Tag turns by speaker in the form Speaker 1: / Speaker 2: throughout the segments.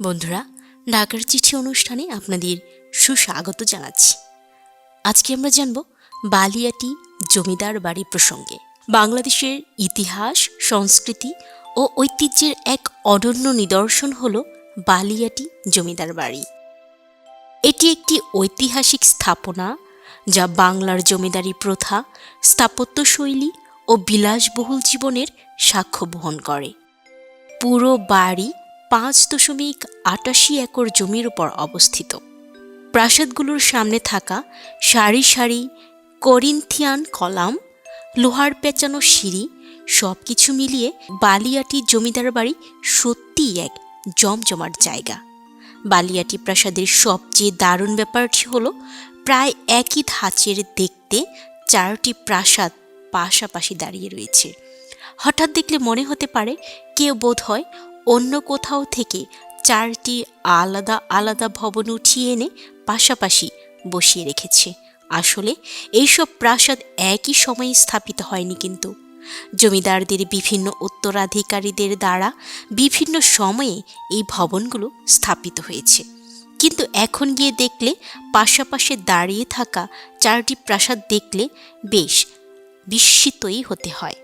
Speaker 1: বন্ধুরা, ঢাকার চিঠি অনুষ্ঠানে আপনাদের সুস্বাগত জানাচ্ছি। আজকে আমরা জানব বালিয়াটি জমিদার বাড়ি প্রসঙ্গে। বাংলাদেশের ইতিহাস, সংস্কৃতি ও ঐতিহ্যের এক অনন্য নিদর্শন হল বালিয়াটি জমিদার বাড়ি। এটি একটি ঐতিহাসিক স্থাপনা যা বাংলার জমিদারি প্রথা স্থাপত্যশৈলী ও বিলাসবহুল জীবনের সাক্ষ্য বহন করে। পুরো বাড়ি পাঁচ দশমিক আটাশি একর জমির উপর অবস্থিত। প্রাসাদগুলোর সামনে থাকা সারি সারি করিন্থিয়ান কলাম, লোহার পেঁচানো সিঁড়ি সব কিছু মিলিয়ে বালিয়াটি জমিদার বাড়ি সত্যিই এক জমজমাট জায়গা। বালিয়াটি প্রাসাদের সবচেয়ে দারুণ ব্যাপারটি হলো, প্রায় একই ধাঁচের দেখতে চারটি প্রাসাদ পাশাপাশি দাঁড়িয়ে রয়েছে। হঠাৎ দেখলে মনে হতে পারে, কেউ বোধ হয় অন্য কোথাও থেকে চারটি আলাদা আলাদা ভবন উঠিয়ে এনে পাশাপাশি বসিয়ে রেখেছে। আসলে এইসব প্রাসাদ একই সময়ে স্থাপিত হয়নি কিন্তু। জমিদারদের বিভিন্ন উত্তরাধিকারীদের দ্বারা বিভিন্ন সময়ে এই ভবনগুলো স্থাপিত হয়েছে। কিন্তু এখন গিয়ে দেখলে পাশাপাশি দাঁড়িয়ে থাকা চারটি প্রাসাদ দেখলে বেশ বিস্মিতই হতে হয়।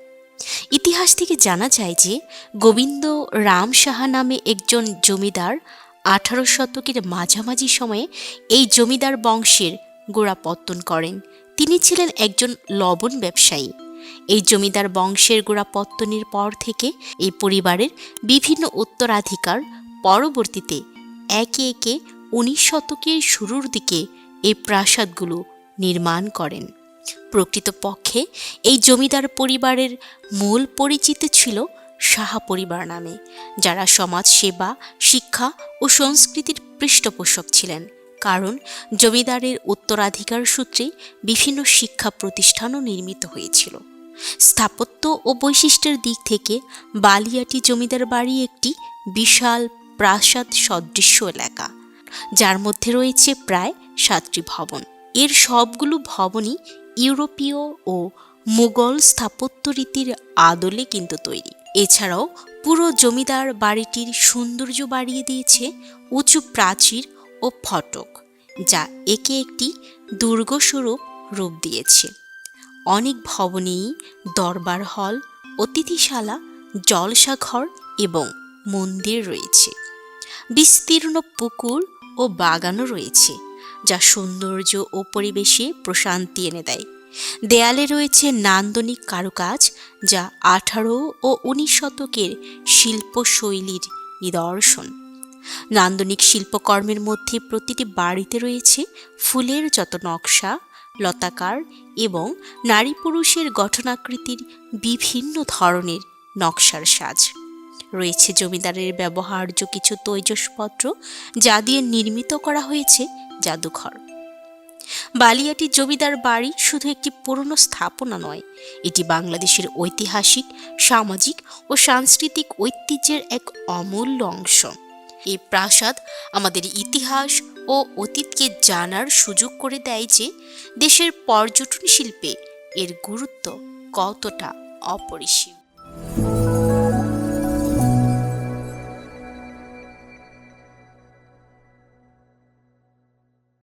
Speaker 1: ইতিহাস থেকে জানা যায় যে গোবিন্দ রাম সাহা নামে একজন জমিদার আঠারো শতকের মাঝামাঝি সময়ে এই জমিদার বংশের গোড়াপত্তন করেন। তিনি ছিলেন একজন লবণ ব্যবসায়ী। এই জমিদার বংশের গোড়াপত্তনের পর থেকে এই পরিবারের বিভিন্ন উত্তরাধিকার পরবর্তীতে একে একে উনিশ শতকের শুরুর দিকে এই প্রাসাদগুলো নির্মাণ করেন। প্রকৃতপক্ষে এই জমিদার পরিবারের মূল পরিচিত ছিল সাহা পরিবার নামে, যারা সমাজ সেবা, শিক্ষা ও সংস্কৃতির পৃষ্ঠপোষক ছিলেন। কারণ জমিদারের উত্তরাধিকার সূত্রে বিভিন্ন শিক্ষা প্রতিষ্ঠানও নির্মিত হয়েছিল। স্থাপত্য ও বৈশিষ্ট্যের দিক থেকে বালিয়াটি জমিদার বাড়ি একটি বিশাল প্রাসাদ সদৃশ্য এলাকা, যার মধ্যে রয়েছে প্রায় সাতটি ভবন। এর সবগুলো ভবনই ইউরোপীয় ও মুঘল স্থাপত্য রীতির আদলে কিন্তু তৈরি। এছাড়াও পুরো জমিদার বাড়িটির সৌন্দর্য বাড়িয়ে দিয়েছে উঁচু প্রাচীর ও ফটক, যা একে একটি দুর্গস্বরূপ রূপ দিয়েছে। অনেক ভবনেই দরবার হল, অতিথিশালা, জলসাঘর এবং মন্দির রয়েছে। বিস্তীর্ণ পুকুর ও বাগানও রয়েছে। যা সৌন্দর্য ও পরিবেশে প্রশান্তি এনে দেয়। দেয়ালে রয়েছে নান্দনিক কারুকাজ, যা আঠারো ও উনিশ শতকের শিল্পশৈলীর নিদর্শন। নান্দনিক শিল্পকর্মের মধ্যে প্রতিটি বাড়িতে রয়েছে ফুলের যত নকশা, লতাকার এবং নারী পুরুষের গঠনাকৃতির বিভিন্ন ধরনের নকশার সাজ। রয়েছে জমিদারের ব্যবহার্য কিছু তৈজসপত্র যা দিয়ে নির্মিত করা হয়েছে জাদুঘর। বালিয়াটি জমিদার বাড়ি শুধু একটি পুরনো স্থাপনা নয়, এটি বাংলাদেশের ঐতিহাসিক, সামাজিক ও সাংস্কৃতিক ঐতিহ্যের এক অমূল্য অংশ। এই প্রাসাদ আমাদের ইতিহাস ও অতীতকে জানার সুযোগ করে দেয় যে দেশের পর্যটন শিল্পে এর গুরুত্ব কতটা অপরিসীম।